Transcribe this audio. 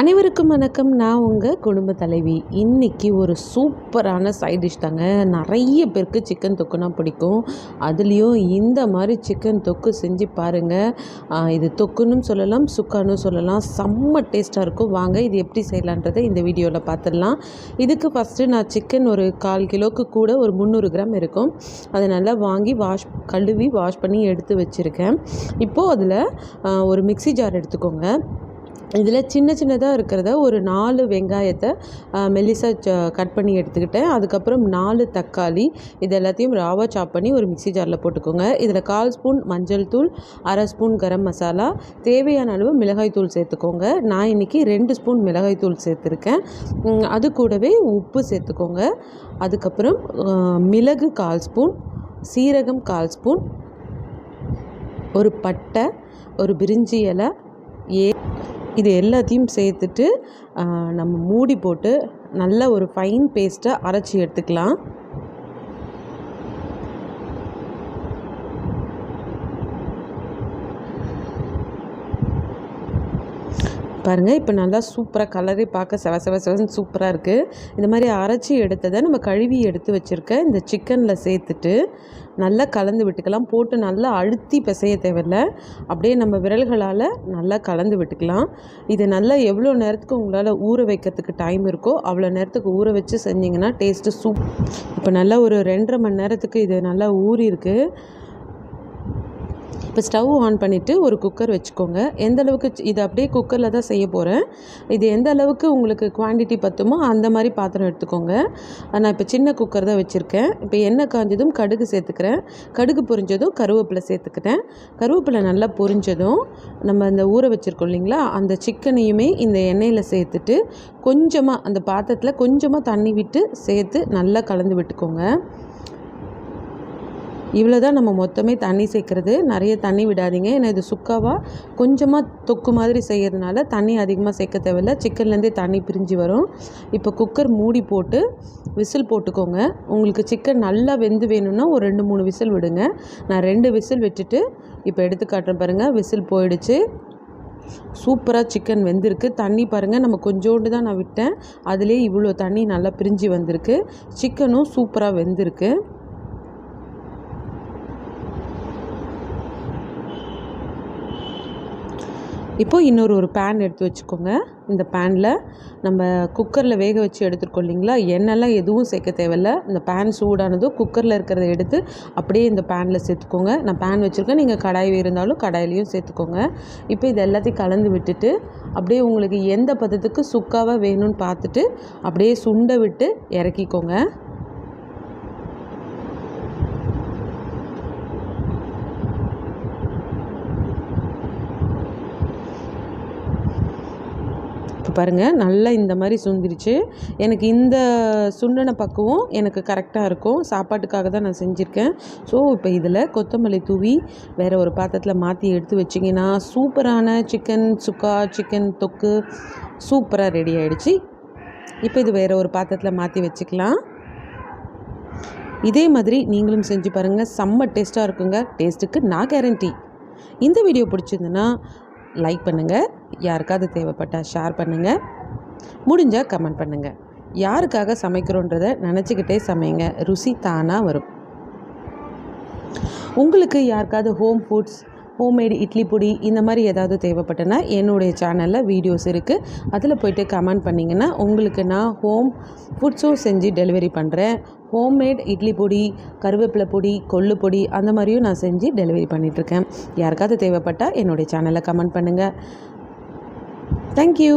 அனைவருக்கும் வணக்கம். நான் உங்கள் குடும்ப தலைவி. இன்றைக்கி ஒரு சூப்பரான சைட் டிஷ் தாங்க. நிறைய பேருக்கு சிக்கன் தொக்குனா பிடிக்கும். அதுலேயும் இந்த மாதிரி சிக்கன் தொக்கு செஞ்சு பாருங்கள் இது தொக்குன்னு சொல்லலாம் சுக்கான்னு சொல்லலாம். செம்ம டேஸ்ட்டாக இருக்கும். வாங்க இது எப்படி செய்யலான்றதை இந்த வீடியோவில் பார்த்துடலாம் இதுக்கு ஃபஸ்ட்டு நான் சிக்கன் ஒரு கால் கிலோக்கு கூட ஒரு முந்நூறு கிராம் இருக்கும். அதை நல்லா வாங்கி வாஷ் கழுவி வாஷ் பண்ணி எடுத்து வச்சுருக்கேன். இப்போது அதில் ஒரு மிக்சி ஜார் எடுத்துக்கோங்க. இதில் சின்ன சின்னதாக இருக்கிறத ஒரு நாலு வெங்காயத்தை மெல்லிசாக கட் பண்ணி எடுத்துக்கிட்டேன். அதுக்கப்புறம் நாலு தக்காளி இது எல்லாத்தையும் ராவாக சாப் பண்ணி ஒரு மிக்சி ஜாரில் போட்டுக்கோங்க. இதில் கால் ஸ்பூன் மஞ்சள் தூள் அரை ஸ்பூன் கரம் மசாலா தேவையான அளவு மிளகாய் தூள் சேர்த்துக்கோங்க. நான் இன்றைக்கி ரெண்டு ஸ்பூன் மிளகாய் தூள் சேர்த்துருக்கேன். அது கூடவே உப்பு சேர்த்துக்கோங்க. அதுக்கப்புறம் மிளகு கால் ஸ்பூன் சீரகம் கால் ஸ்பூன் ஒரு பட்டை ஒரு பிரிஞ்சி இலை இது எல்லாத்தையும் சேர்த்துட்டு நம்ம மூடி போட்டு நல்ல ஒரு ஃபைன் பேஸ்ட்டை அரைச்சி எடுத்துக்கலாம். பாருங்கள் இப்போ நல்லா சூப்பராக கலரே பார்க்க செவ செவ செவன் சூப்பராக இருக்குது இந்த மாதிரி அரைச்சி எடுத்ததை நம்ம கழுவி எடுத்து வச்சுருக்க இந்த சிக்கனில் சேர்த்துட்டு நல்லா கலந்து விட்டுக்கலாம். போட்டு நல்லா அழுத்தி பிசைய தேவையில்ல. அப்படியே நம்ம விரல்களால் நல்லா கலந்து விட்டுக்கலாம். இது நல்லா எவ்வளோ நேரத்துக்கு உங்களால் ஊற வைக்கிறதுக்கு டைம் இருக்கோ அவ்வளோ நேரத்துக்கு ஊற வச்சு செஞ்சிங்கன்னா டேஸ்ட்டு சூப் இப்போ நல்லா ஒரு ரெண்டரை மணி நேரத்துக்கு இது நல்லா ஊறி இருக்குது இப்போ ஸ்டவ் ஆன் பண்ணிவிட்டு ஒரு குக்கர் வச்சுக்கோங்க. எந்த அளவுக்கு இது அப்படியே குக்கரில் தான் செய்ய போகிறேன் இது எந்த அளவுக்கு உங்களுக்கு குவான்டிட்டி பத்துமோ அந்த மாதிரி பாத்திரம் எடுத்துக்கோங்க. நான் இப்போ சின்ன குக்கர் தான் வச்சுருக்கேன். இப்போ எண்ணெய் காஞ்சதும் கடுகு சேர்த்துக்கிறேன். கடுகு பொரிஞ்சதும் கருவேப்பிலை சேர்த்துக்கிட்டேன். கருவேப்பிலை நல்லா பொரிஞ்சதும் நம்ம இந்த ஊற வச்சுருக்கோம் இல்லைங்களா? அந்த சிக்கனையுமே இந்த எண்ணெயில் சேர்த்துட்டு கொஞ்சமாக அந்த பாத்திரத்தில் கொஞ்சமாக தண்ணி விட்டு சேர்த்து நல்லா கலந்து விட்டுக்கோங்க. இவ்வளோ தான் நம்ம மொத்தமே தண்ணி சேர்க்குறது. நிறைய தண்ணி விடாதீங்க. ஏன்னா இது சுக்காவாக கொஞ்சமாக தொக்கு மாதிரி செய்கிறதுனால தண்ணி அதிகமாக சேர்க்க தேவையில்ல. சிக்கன்லேருந்தே தண்ணி பிரிஞ்சு வரும். இப்போ குக்கர் மூடி போட்டு விசில் போட்டுக்கோங்க. உங்களுக்கு சிக்கன் நல்லா வெந்து வேணும்னா ஒரு ரெண்டு மூணு விசில் விடுங்க. நான் ரெண்டு விசில் விட்டுட்டு இப்போ எடுத்து காட்டுறேன் பாருங்கள் விசில் போயிடுச்சு. சூப்பராக சிக்கன் வெந்திருக்கு. தண்ணி பாருங்கள் நம்ம கொஞ்சோண்டு தான் நான் விட்டேன். அதிலே இவ்வளோ தண்ணி நல்லா பிரிஞ்சு வந்திருக்கு. சிக்கனும் சூப்பராக வெந்திருக்கு. இப்போது இன்னொரு ஒரு பேன் எடுத்து வச்சுக்கோங்க. இந்த பேனில் நம்ம குக்கரில் வேக வச்சு எடுத்துருக்கோம் இல்லைங்களா? எண்ணெய்லாம் எதுவும் சேர்க்க தேவையில்ல. இந்த பேன் சூடானதும் குக்கரில் இருக்கிறத எடுத்து அப்படியே இந்த பேனில் சேர்த்துக்கோங்க. நான் பேன் வச்சுருக்கேன். நீங்கள் கடாய் இருந்தாலும் கடாயிலையும் சேர்த்துக்கோங்க. இப்போ இது எல்லாத்தையும் கலந்து விட்டுட்டு அப்படியே உங்களுக்கு எந்த பதத்துக்கு சுக்காவாக வேணும்னு பார்த்துட்டு அப்படியே சுண்டை விட்டு இறக்கிக்கோங்க. இருக்குது பாருங்கள் நல்லா இந்த மாதிரி சுந்திருச்சு எனக்கு இந்த சுண்டனை பக்குவம் எனக்கு கரெக்டாக இருக்கும். சாப்பாட்டுக்காக தான் நான் செஞ்சுருக்கேன். ஸோ இப்போ இதில் கொத்தமல்லி தூவி வேறு ஒரு பாத்திரத்தில் மாற்றி எடுத்து வச்சிங்கன்னா சூப்பரான சிக்கன் சுக்கா சிக்கன் தொக்கு சூப்பராக ரெடி ஆகிடுச்சு இப்போ இது வேறு ஒரு பாத்திரத்தில் மாற்றி வச்சுக்கலாம். இதே மாதிரி நீங்களும் செஞ்சு பாருங்கள் செம்ம டேஸ்ட்டாக இருக்குங்க. டேஸ்ட்டுக்கு நான் கேரண்டி இந்த வீடியோ பிடிச்சிருந்துன்னா லைக் பண்ணுங்கள் யாருக்காவது தேவைப்பட்டால் ஷேர் பண்ணுங்கள் முடிஞ்சால் கமெண்ட் பண்ணுங்கள் யாருக்காக சமைக்கிறோன்றதை நினச்சிக்கிட்டே சமைங்க. ருசி தானாக வரும். உங்களுக்கு யாருக்காவது ஹோம் ஃபுட்ஸ் ஹோம்மேடு இட்லி பொடி இந்த மாதிரி ஏதாவது தேவைப்பட்டனா என்னுடைய சேனலில் வீடியோஸ் இருக்குது அதில் போய்ட்டு கமெண்ட் பண்ணிங்கன்னா உங்களுக்கு நான் ஹோம் ஃபுட்ஸும் செஞ்சு டெலிவரி பண்ணுறேன் ஹோம்மேட் இட்லி பொடி கருவேப்பிலை பொடி கொள்ளு பொடி அந்த மாதிரியும் நான் செஞ்சு டெலிவரி பண்ணிகிட்ருக்கேன் யாருக்காவது தேவைப்பட்டால் என்னுடைய சேனலில் கமெண்ட் பண்ணுங்கள் தேங்க்யூ